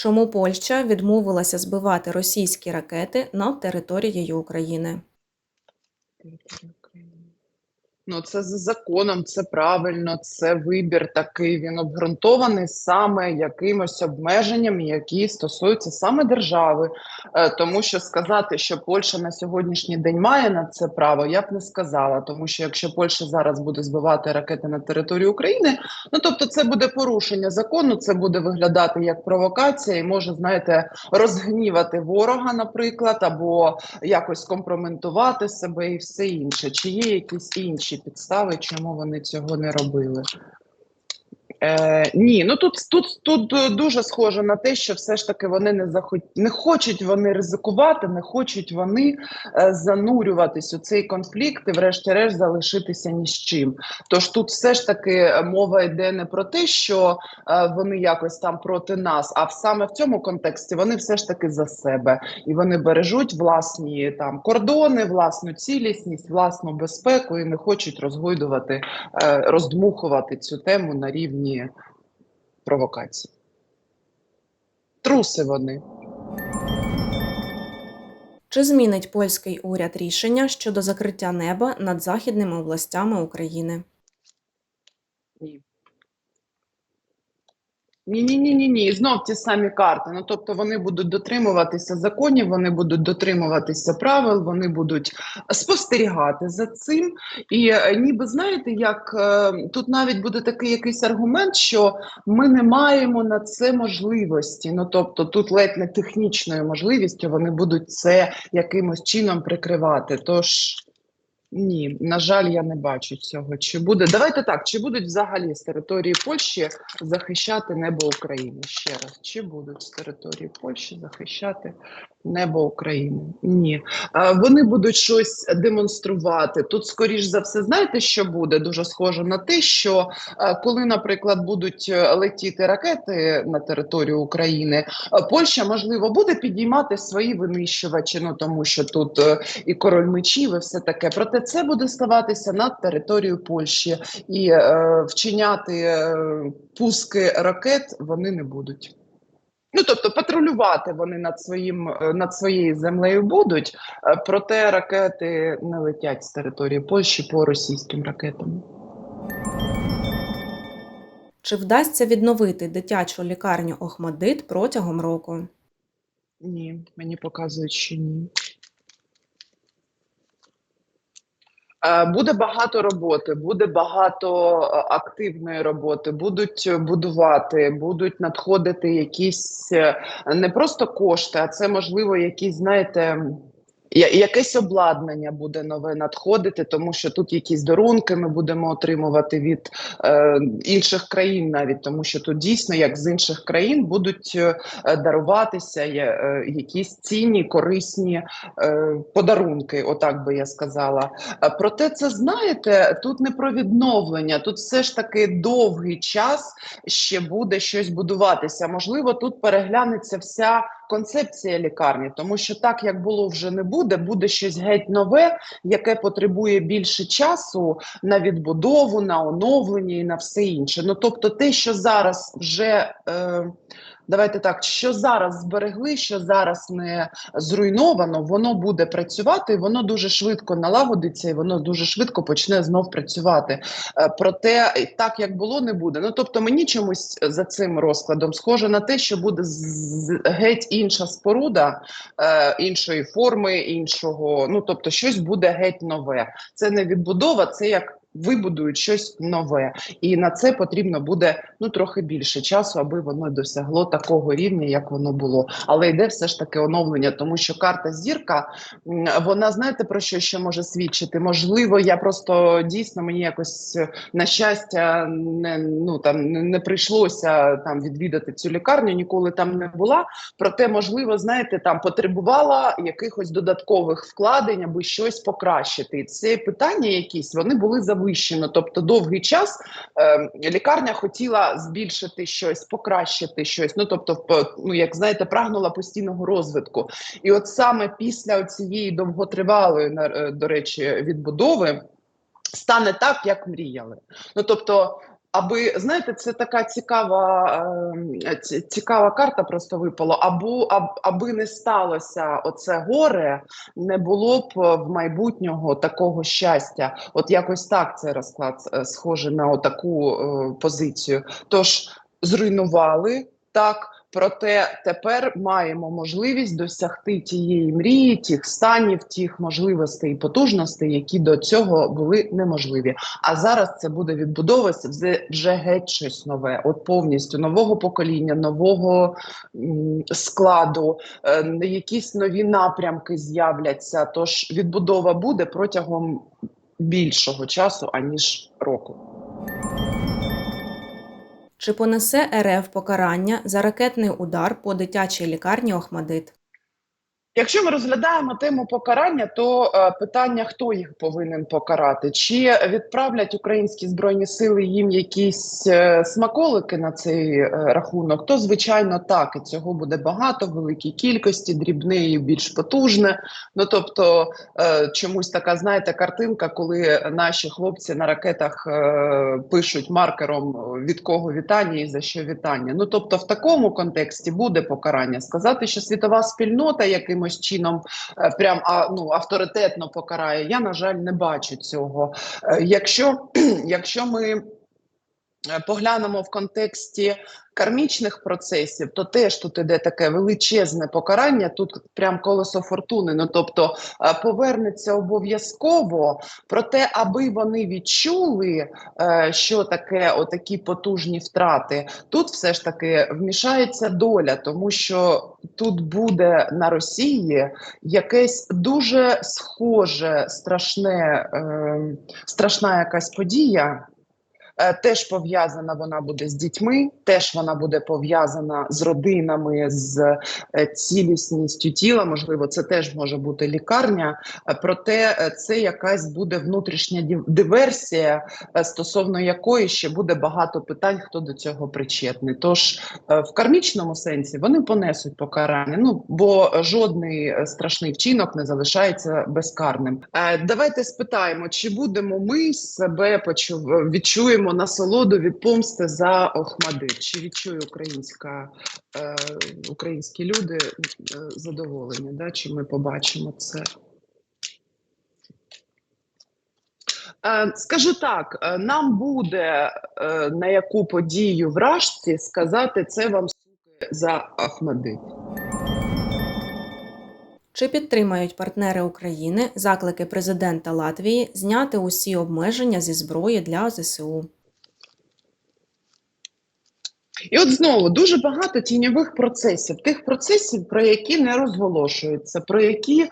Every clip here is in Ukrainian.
Чому Польща відмовилася збивати російські ракети над територією України? Ну, це за законом, це правильно, це вибір такий. Він обґрунтований саме якимось обмеженням, які стосуються саме держави. Е, тому що сказати, що Польща на сьогоднішній день має на це право, я б не сказала. Тому що якщо Польща зараз буде збивати ракети на територію України, ну тобто це буде порушення закону, це буде виглядати як провокація, і може, знаєте, розгнівати ворога, наприклад, або якось компроментувати себе і все інше. Чи є якісь інші підстави, чому вони цього не робили? Е, ні, ну тут, тут, тут е, дуже схоже на те, що все ж таки вони не захот... не хочуть вони ризикувати, не хочуть вони е, занурюватись у цей конфлікт і, врешті-решт, залишитися ні з чим. Тож тут все ж таки е, мова йде не про те, що е, вони якось там проти нас, а саме в цьому контексті вони все ж таки за себе і вони бережуть власні там кордони, власну цілісність, власну безпеку і не хочуть розгойдувати, е, роздмухувати цю тему на рівні провокацій. Труси вони. Чи змінить польський уряд рішення щодо закриття неба над західними областями України? Ні. Ні, ні, ні, ні. Знов ті самі карти. Ну тобто вони будуть дотримуватися законів, вони будуть дотримуватися правил, вони будуть спостерігати за цим. І е, ніби знаєте, як е, тут навіть буде такий якийсь аргумент, що ми не маємо на це можливості. Ну тобто, тут ледь не технічною можливістю вони будуть це якимось чином прикривати. Тож. Ні, на жаль, я не бачу цього. Чи буде давайте так? Чи будуть взагалі з території Польщі захищати небо України? Ще раз, чи будуть з території Польщі захищати небо України? Ні, вони будуть щось демонструвати. Тут, скоріш за все, знаєте, що буде дуже схоже на те, що коли, наприклад, будуть е, летіти ракети на територію України, а, Польща можливо буде підіймати свої винищувачі. Ну тому що тут е, і король мечів, і все таке. Проте це буде ставатися над територією Польщі і е, вчиняти е, пуски ракет вони не будуть. Ну тобто патрулювати вони над своїм е, над своєю землею будуть, е, проте ракети не летять з території Польщі по російським ракетам. Чи вдасться відновити дитячу лікарню Охмадит протягом року? Ні, мені показують, що ні. Е, Буде багато роботи, буде багато е, активної роботи, будуть е, будувати, будуть надходити якісь е, не просто кошти, а це можливо якісь, знаєте. Якесь обладнання буде нове надходити, тому що тут якісь дарунки ми будемо отримувати від е, інших країн, навіть тому що тут дійсно, як з інших країн, будуть е, даруватися є, е, якісь цінні, корисні е, подарунки, отак би я сказала. Е, Проте, це знаєте, тут не про відновлення, тут все ж таки довгий час ще буде щось будуватися. Можливо, тут переглянеться вся концепція лікарні, тому що так як було вже не буде, буде буде щось геть нове, яке потребує більше часу на відбудову, на оновлення і на все інше. Ну тобто, те, що зараз вже. Е, Давайте так, що зараз зберегли, що зараз не зруйновано, воно буде працювати, воно дуже швидко налагодиться, і воно дуже швидко почне знов працювати. Е, Проте так як було, не буде. Ну тобто, мені чомусь за цим розкладом схоже на те, що буде геть інша споруда, е, іншої форми, іншого. Ну тобто, щось буде геть нове. Це не відбудова, це як. Вибудують щось нове, і на це потрібно буде ну трохи більше часу, аби воно досягло такого рівня, як воно було. Але йде все ж таки оновлення, тому що карта зірка вона знаєте про що ще може свідчити? Можливо, я просто дійсно мені якось е, на щастя не ну там не, прийшлося там відвідати цю лікарню, ніколи там не була. Проте, можливо, знаєте, там потребувала якихось додаткових вкладень, аби щось покращити. Ці питання якісь вони були завищено. Тобто, довгий час е, лікарня хотіла збільшити щось, покращити щось. Ну тобто, ну як знаєте, прагнула постійного розвитку. І от саме після цієї довготривалої е, до речі відбудови стане так, як мріяли. Ну тобто. Аби знаєте, це така цікава, е, цікава карта просто випала. Або аби не сталося оце горе, не було б в майбутнього такого щастя. От якось так цей розклад схоже на таку позицію. Тож зруйнували так. Проте тепер маємо можливість досягти тієї мрії, тих станів, тих можливостей і потужностей, які до цього були неможливі. А зараз це буде відбудовуватися вже, вже геть щось нове, от повністю нового покоління, нового м, складу, е, якісь нові напрямки з'являться. Тож відбудова буде протягом більшого часу аніж року. Чи понесе РФ покарання за ракетний удар по дитячій лікарні Охмадит? Якщо ми розглядаємо тему покарання, то е, питання, хто їх повинен покарати, чи відправлять українські збройні сили їм якісь е, смаколики на цей е, рахунок, то звичайно так, і цього буде багато, великій кількості, дрібне і більш потужне. Ну тобто е, чомусь така, знаєте, картинка, коли наші хлопці на ракетах е, пишуть маркером від кого вітання і за що вітання. Ну тобто, в такому контексті буде покарання. Сказати, що світова спільнота якимось чином е, прям а, ну, авторитетно покарає. Я на жаль не бачу цього. Е, Якщо, якщо ми поглянемо в контексті кармічних процесів, то теж тут іде таке величезне покарання. Тут прям колесо фортуни. Ну тобто е, повернеться обов'язково. Проте, аби вони відчули, е, що таке отакі потужні втрати, тут все ж таки вмішається доля, тому що тут буде на Росії якесь дуже схоже, страшне, е, страшна якась подія. Е, Теж пов'язана вона буде з дітьми, теж вона буде пов'язана з родинами, з е, цілісністю тіла. Можливо, це теж може бути лікарня. Е, Проте це якась буде внутрішня диверсія, стосовно якої ще буде багато питань, хто до цього причетний. Тож в кармічному сенсі вони понесуть покарання. Ну бо жодний страшний вчинок не залишається безкарним. Давайте спитаємо, чи будемо ми себе почув відчуємо насолоду від помсти за Охмадит? Чи відчує українська е, українські люди е, задоволення? Да? Чи ми побачимо це? Е, Скажу так, е, нам буде на яку подію в Рашці сказати це вам суки за Ахмадит. Чи підтримають партнери України заклики президента Латвії зняти усі обмеження зі зброї для ЗСУ? І от знову дуже багато тіньових процесів, тих процесів, про які не розголошуються, про які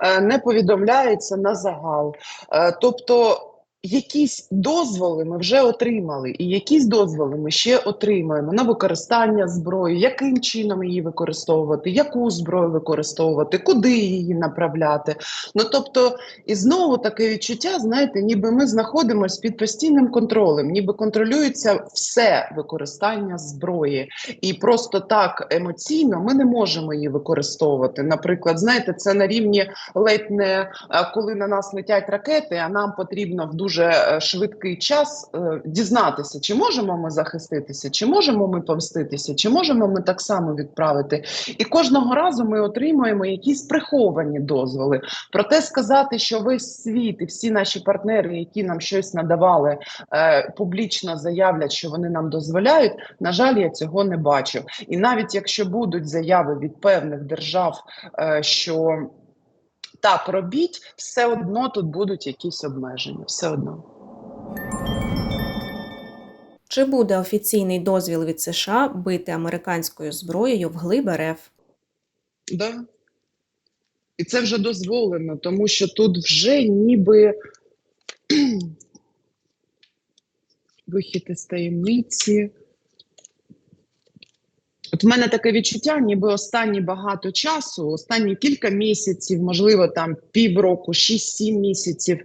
е, не повідомляються на загал. Е, тобто якісь дозволи ми вже отримали, і якісь дозволи ми ще отримаємо на використання зброї, яким чином її використовувати, яку зброю використовувати, куди її направляти. Ну тобто, і знову таке відчуття, знаєте, ніби ми знаходимося під постійним контролем, ніби контролюється все використання зброї, і просто так емоційно ми не можемо її використовувати. Наприклад, знаєте, це на рівні ледь не коли на нас летять ракети, а нам потрібно в дуже е, швидкий час е, дізнатися, чи можемо ми захиститися, чи можемо ми помститися, чи можемо ми так само відправити. І кожного разу ми отримуємо якісь приховані дозволи. Проте сказати, що весь світ і всі наші партнери, які нам щось надавали, е, публічно заявлять, що вони нам дозволяють. На жаль, я цього не бачу. І навіть якщо будуть заяви від певних держав, що так робіть, все одно тут будуть якісь обмеження. Все одно. Чи буде офіційний дозвіл від США бити американською зброєю вглиб РФ? Да. І це вже дозволено, тому що тут вже ніби вихід із таємниці. От в мене таке відчуття, ніби останні багато часу, останні кілька місяців, можливо, там півроку, 6-7 місяців,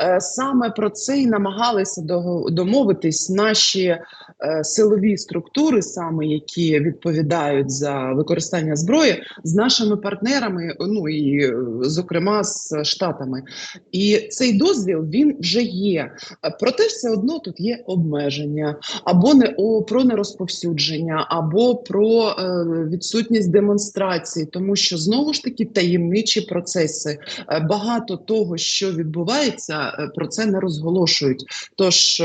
е, саме про це і намагалися домовитись наші е, силові структури, саме які відповідають за використання зброї, з нашими партнерами, ну і зокрема з штатами. І цей дозвіл він вже є. Проте все одно тут є обмеження або не о про нерозповсюдження, або про е, відсутність демонстрацій, тому що знову ж таки таємничі процеси. Е, багато того, що відбувається, е, про це не розголошують. Тож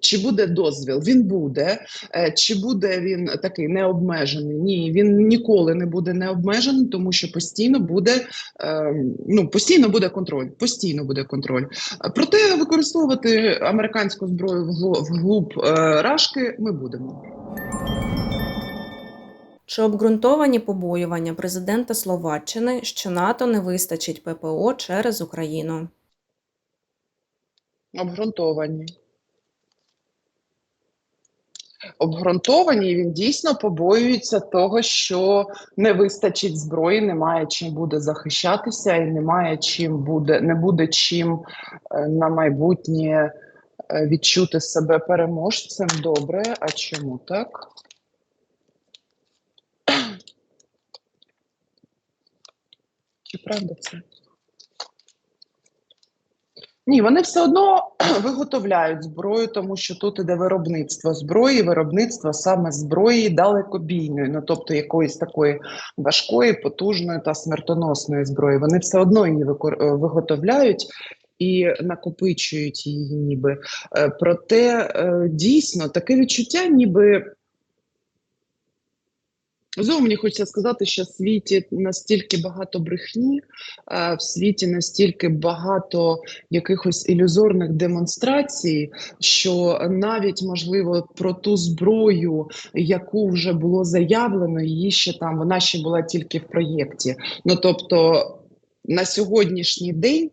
чи буде дозвіл? Він буде. Чи буде він такий необмежений? Ні, він ніколи не буде необмежений, тому що постійно буде ну постійно буде контроль. Постійно буде контроль. Проте використовувати американську зброю вглуб е, рашки ми будемо. Чи обґрунтовані побоювання президента Словаччини, що НАТО не вистачить ППО через Україну? Обґрунтовані. Обґрунтовані, він дійсно побоюється того, що не вистачить зброї, немає чим буде захищатися, і немає чим буде, не буде чим е, на майбутнє е, відчути себе переможцем. Добре, а чому так? Чи правда це? Ні, вони все одно виготовляють зброю, тому що тут іде виробництво зброї, виробництво саме зброї далекобійної, ну тобто якоїсь такої важкої, потужної та смертоносної зброї. Вони все одно її е, виготовляють. І накопичують її, ніби. Е, Проте е, дійсно таке відчуття, ніби Знову мені хочеться сказати, що в світі настільки багато брехні, е, в світі настільки багато якихось ілюзорних демонстрацій, що навіть можливо про ту зброю, яку вже було заявлено, її ще там вона ще була тільки в проєкті. Ну тобто на сьогоднішній день.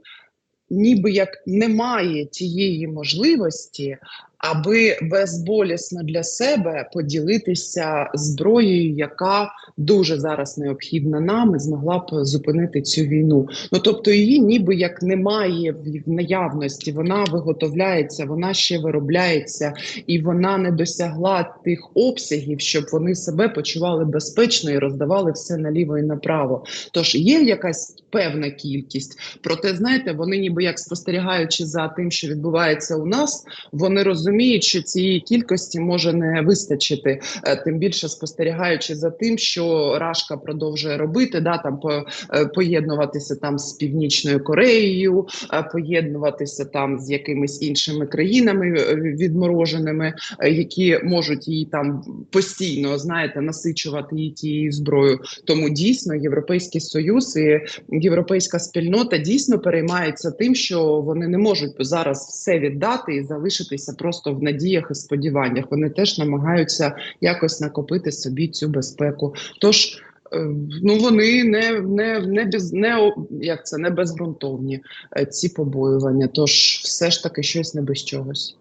Ніби як немає тієї можливості, аби безболісно для себе поділитися зброєю, яка дуже зараз необхідна нам і змогла б зупинити цю війну. Ну тобто її ніби як немає в наявності, вона виготовляється, вона ще виробляється, і вона не досягла тих обсягів, щоб вони себе почували безпечно і роздавали все наліво і направо. Тож є якась певна кількість, проте знаєте, вони ніби як спостерігаючи за тим, що відбувається у нас, вони розуміють, що цієї кількості може не вистачити. Е, Тим більше спостерігаючи за тим, що Рашка продовжує робити, да там по, е, поєднуватися там з Північною Кореєю, е, поєднуватися там з якимись іншими країнами відмороженими, які можуть її там постійно знаєте насичувати її тією зброєю. Тому дійсно Європейський Союз і європейська спільнота дійсно переймаються тим, що вони не можуть зараз все віддати і залишитися просто в надіях і сподіваннях. Вони теж намагаються якось накопити собі цю безпеку. Тож е, ну вони не, не, не без не як це не безґрунтовні е, ці побоювання. Тож все ж таки щось не без чогось.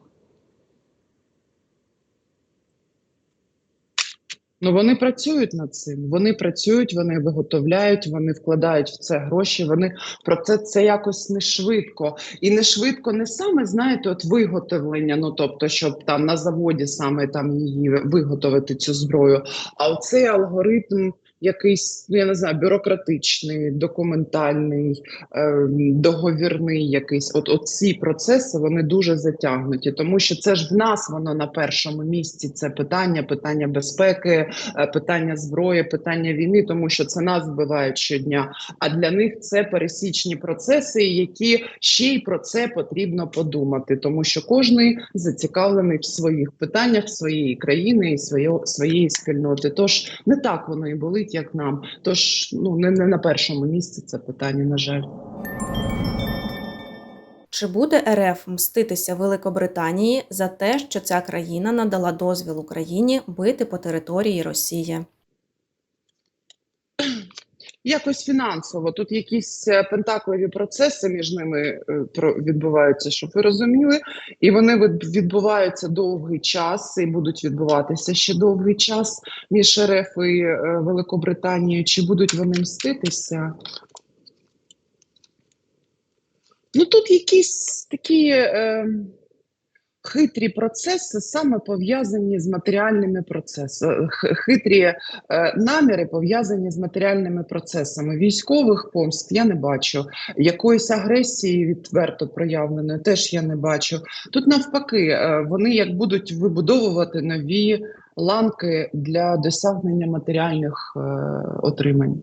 Ну вони працюють над цим. Вони працюють, вони виготовляють, вони вкладають в це гроші. Вони про це це якось не швидко. І не швидко не саме знаєте, от виготовлення. Ну тобто, щоб там на заводі саме там її виготовити цю зброю. А оцей алгоритм. Якийсь, ну я не знаю, бюрократичний, документальний, е, договірний якийсь. От, от ці процеси вони дуже затягнуті, тому що це ж в нас воно на першому місці. Це питання, питання безпеки, е, питання зброї, питання війни, тому що це нас вбивають щодня. А для них це пересічні процеси, які ще й про це потрібно подумати, тому що кожний зацікавлений в своїх питаннях своєї країни і своєї, спільноти. Тож не так воно і болить, як нам. Тож ну не, не на першому місці це питання, на жаль. Чи буде РФ мститися Великобританії за те, що ця країна надала дозвіл Україні бити по території Росії? Якось фінансово. Тут якісь е, пентакливі процеси між ними е, відбуваються, щоб ви розуміли. І вони відбуваються довгий час і будуть відбуватися ще довгий час між РФ і е, Великобританією. Чи будуть вони мститися? Ну тут якісь такі е, хитрі процеси, саме пов'язані з матеріальними процесами, хитрі е, наміри пов'язані з матеріальними процесами. Військових помст я не бачу. Якоїсь агресії відверто проявленої теж я не бачу. Тут навпаки, е, вони як будуть вибудовувати нові ланки для досягнення матеріальних е, отримань.